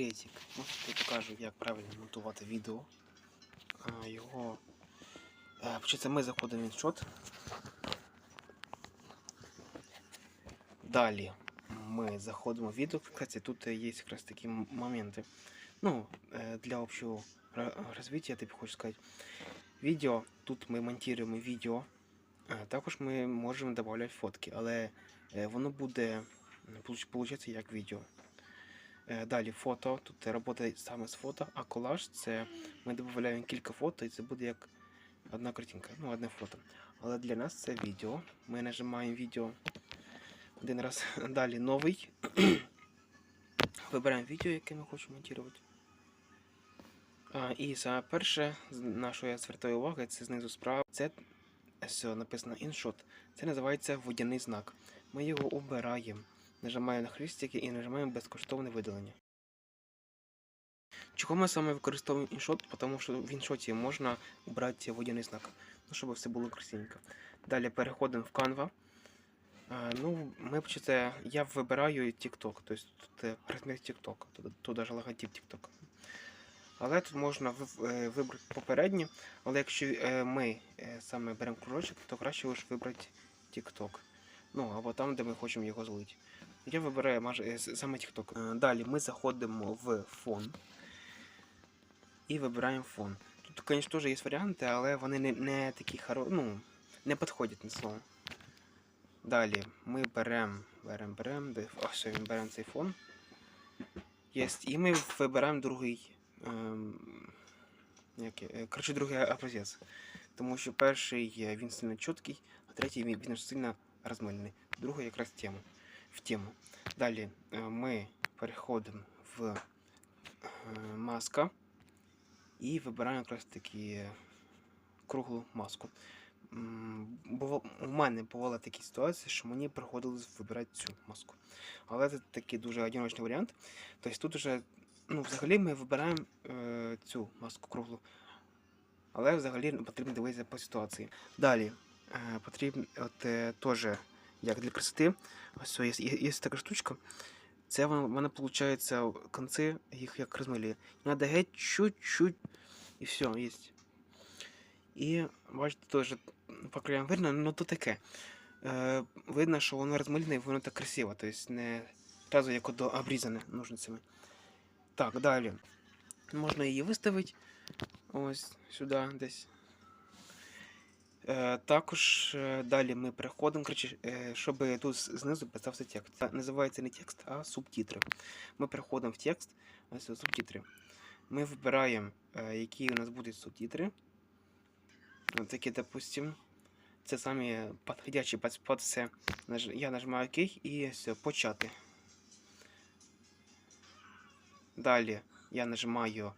секретик. Ось я покажу, як правильно монтувати відео. А, його. Е, Початься ми заходимо в іншот. Далі ми заходимо в відео. Кстати, тут є якраз такі моменти. Ну, е, для общого розвиття, я тобі хочу сказати. Відео. Тут ми монтуємо відео. Е, Також ми можемо додавати фотки, але е, воно буде виходить як відео. Е, Далі фото. Тут робота саме з фото, а колаж це ми додаємо кілька фото і це буде як одна картинка, ну одне фото. Але для нас це відео. Ми нажимаємо відео один раз. Далі новий. Вибираємо відео, яке ми хочемо монтувати. І саме перше, на що я звертаю увагу, це знизу справа. Це написано InShot. Це називається водяний знак. Ми його обираємо. Нажимаємо на хрестики і нажимаємо безкоштовне видалення. Чого ми саме використовуємо іншот? Тому що в іншоті можна обрати водяний знак, ну, щоб все було красивенько. Далі переходимо в Canva. Ну, ми почати, я вибираю TikTok, тобто тут е, розмір TikTok, тут, тут даже логотип TikTok. Але тут можна е, вибрати попереднє, але якщо е, ми саме беремо кружочок, то краще лише вибрати TikTok. Ну, або там, де ми хочемо його злити. Я вибираю саме TikTok. Е, Далі ми заходимо в фон і вибираємо фон. Тут, звісно, теж є варіанти, але вони не, не такі хоро... ну, не підходять на слово. Далі ми беремо, беремо, беремо, беремо цей фон. Єсть. І ми вибираємо другий. Ем... Як... е, Коротше, другий образець. Тому що перший е, він сильно чіткий, а третій він, сильно розмильний. Другий якраз тему, в тему. Далі е, ми переходимо в е, маска і вибираємо якраз таки круглу маску. У мене бували такі ситуації, що мені приходилось вибирати цю маску. Але це такий дуже одиночний варіант. Тобто тут вже, ну, взагалі ми вибираємо е, цю маску круглу. Але взагалі потрібно дивитися по ситуації. Далі е, потрібно от, е, теж, як для красоти, ось є, є, є така штучка. Це вона, вона виходить, конці їх як розмилює. Надо геть чуть-чуть і все, є. І бачите, теж по краям видно, ну то таке. Е, видно, що воно розмильне і воно так красиво, тобто не одразу як ото обрізане ножницями. Так, далі. Можна її виставити ось сюди десь. Е, також е, далі ми переходимо, коротше, е, щоб тут знизу писався текст. Це називається не текст, а субтитри. Ми переходимо в текст, ось субтитри. Ми вибираємо, які у нас будуть субтитри. От такі, допустим, це самі підходячі під, все. Я нажимаю ОК і все, почати. Далі я нажимаю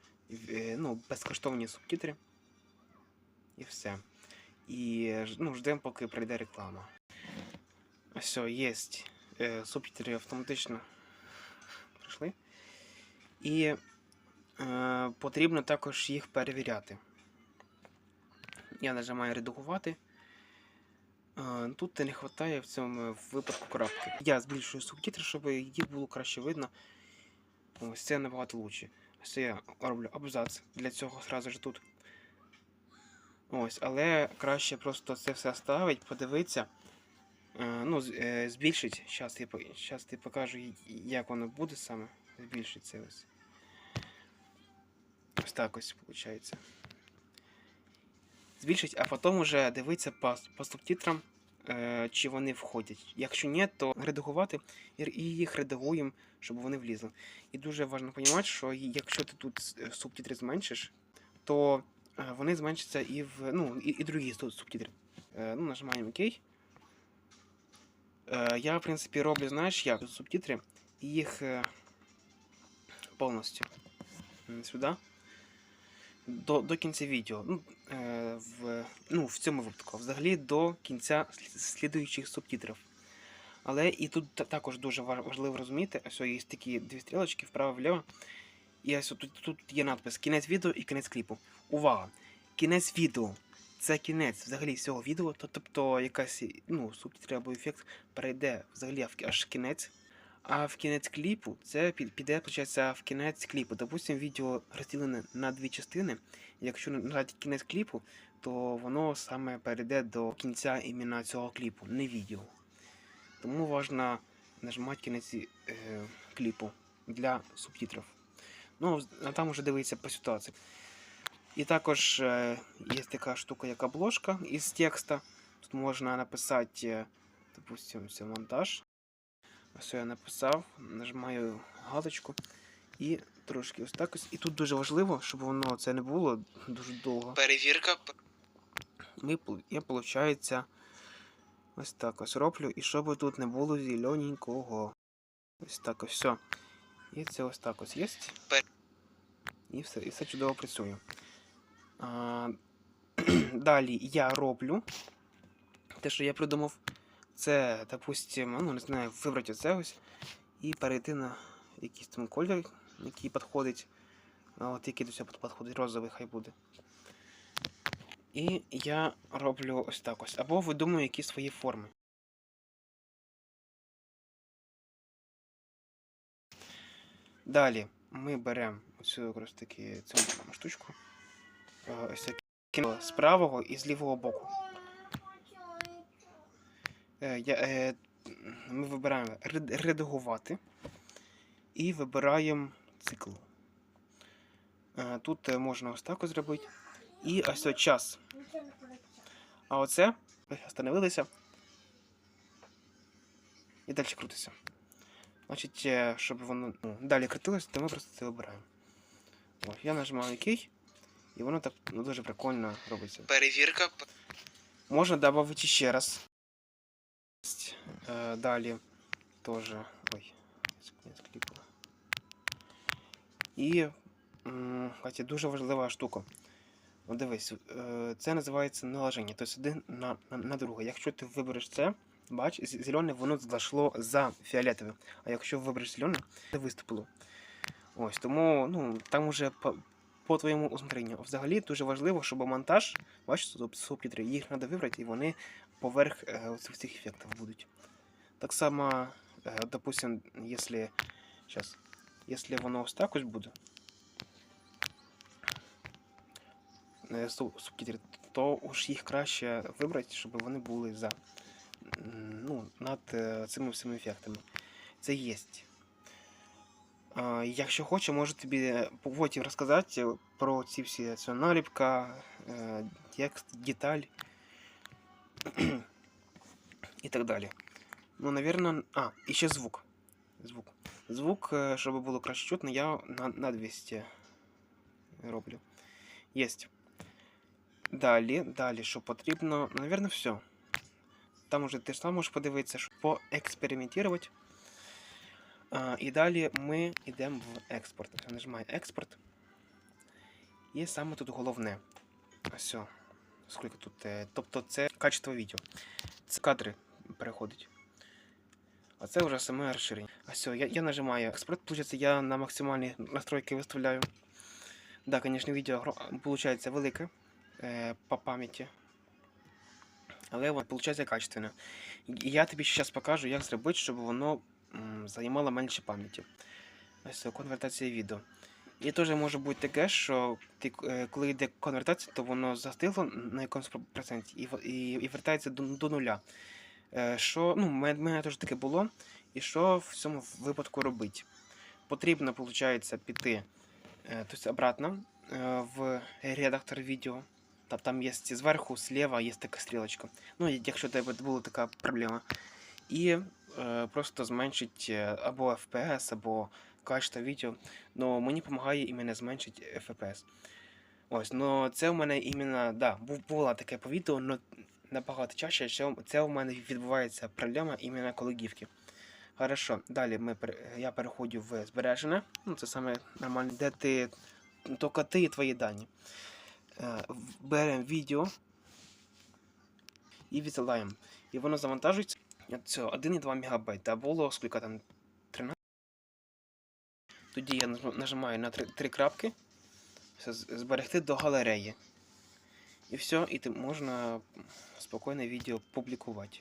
ну, безкоштовні субтитри. І все. І ну, ждемо, поки прийде реклама. Все, є. Е, субтитри автоматично прийшли. І е, потрібно також їх перевіряти. Я нажимаю редагувати. Е, Тут не вистачає в цьому випадку крапки. Я збільшую субтитри, щоб їх було краще видно. Ось це набагато краще. Ось я роблю абзац для цього зразу ж тут. Ось, але краще просто це все ставить, подивитися. Е, ну, е, збільшить. Зараз я, щас я покажу, як воно буде саме. Збільшить це ось. Ось так ось виходить. Збільшить, а потім вже дивитися по, по субтитрам, е, чи вони входять. Якщо ні, то редагувати і, їх редагуємо, щоб вони влізли. І дуже важливо розуміти, що якщо ти тут субтитри зменшиш, то вони зменшаться і в ну, і, і другі су- субтитри. Е, ну, нажимаємо ОК. Е, я, в принципі, роблю, знаєш, як субтитри, і їх е, повністю сюди. До, до кінця відео. Ну, е, в, ну, в цьому випадку. Взагалі до кінця слід- слідуючих субтитрів. Але і тут також дуже важливо розуміти, ось є такі дві стрілочки вправо-вліво. І ось тут, тут є надпис кінець відео і кінець кліпу. Увага! Кінець відео. Це кінець взагалі всього відео, то, тобто якась ну, субтитри або ефект перейде взагалі аж в кінець. А в кінець кліпу це піде, в кінець кліпу. Допустим, відео розділене на дві частини. Якщо нажати кінець кліпу, то воно саме перейде до кінця іменно цього кліпу, не відео. Тому важливо нажимати кінець е, кліпу для субтитрів. Ну, а там уже дивиться по ситуації. І також е, є така штука, як обложка із текста. Тут можна написати, е, допустим, це монтаж. Ось я написав, нажимаю галочку і трошки ось так ось. І тут дуже важливо, щоб воно це не було дуже довго. Перевірка. Ми, я, виходить, ось так ось роблю, і щоб тут не було зелененького. Ось так ось все. І це ось так ось є. І все, і все чудово працює. А, далі я роблю те, що я придумав. Це, допустим, ну не знаю, вибрати оце ось і перейти на якийсь там колір, який підходить. От який до цього підходить, розовий хай буде. І я роблю ось так ось. Або видумую якісь свої форми. Далі ми беремо оцю якраз таки цю штучку. е, Ось таку з правого і з лівого боку. Е, е, ми вибираємо редагувати і вибираємо цикл. Тут можна ось так зробити. І ось ось час. А оце ви остановилися. І далі крутиться. Значить, е, щоб воно ну, далі крутилося, то ми просто це вибираємо. Ось, я нажимаю ОК, і воно так ну, дуже прикольно робиться. Перевірка. Можна додати ще раз. Е, Далі теж. Ой, кінець кліпу. І кстати, дуже важлива штука. Дивись, е, це називається налаження, тобто один на, на, на друге. Якщо ти вибереш це, бач, зелене воно зайшло за фіолетове. А якщо вибереш зелене, це виступило. Ось, тому ну, там уже по, по твоєму усмотренню. Взагалі дуже важливо, щоб монтаж, бачиш, суб- субтитри, їх треба вибрати, і вони поверх е, цих ефектів будуть. Так само, е, допустим, якщо, воно ось так ось буде, е, субтитри, то уж їх краще вибрати, щоб вони були за ну, над е, цими всіми ефектами. Це є. А, Якщо хоче, можу тобі потім розказати про ці всі це наліпка, е, текст, деталь і так далі. Ну, наверное. А, і ще звук. Звук. Звук, е, щоб було краще чутно, я на, на 200 роблю. Єсть. Далі, далі, що потрібно. Наверное, все. Там уже ти ж сам можеш подивитися, поекспериментувати. А, і далі ми йдемо в експорт. Я нажимаю експорт. І саме тут головне. Ось. Скільки тут. Тобто це качество відео. Це кадри переходить. А це вже саме розширення. А все, я, я нажимаю експорт. Получається, я на максимальні настройки виставляю. Да, звісно, відео виходить велике е, по пам'яті. Але воно виходить качественне. І я тобі зараз покажу, як зробити, щоб воно займало менше пам'яті. Ось конвертація відео. І теж може бути таке, що ти, е, коли йде конвертація, то воно застигло на якомусь проценті і, і, і вертається до, до нуля. Е, Що, ну, в мене, теж таке було. І що в цьому випадку робити? Потрібно, виходить, піти е, тобто обратно в редактор відео. Та там є зверху, зліва є така стрілочка. Ну, якщо тебе була така проблема. І е, просто зменшити е, або FPS, або качество відео. Но мені допомагає іменно зменшити FPS. Ось, ну це у мене іменно, да, була таке по відео, але набагато чаще що це у мене відбувається проблема іменно коли гівки. Хорошо, далі ми, я переходжу в збережене. Ну, це саме нормально, де ти тільки ти і твої дані. Е, Беремо відео і відсилаємо. І воно завантажується. Це 1,2 МБ. А було скільки там 13. Тоді я нажимаю на три, крапки. Все, зберегти до галереї. І все, і можна спокійно відео публікувати.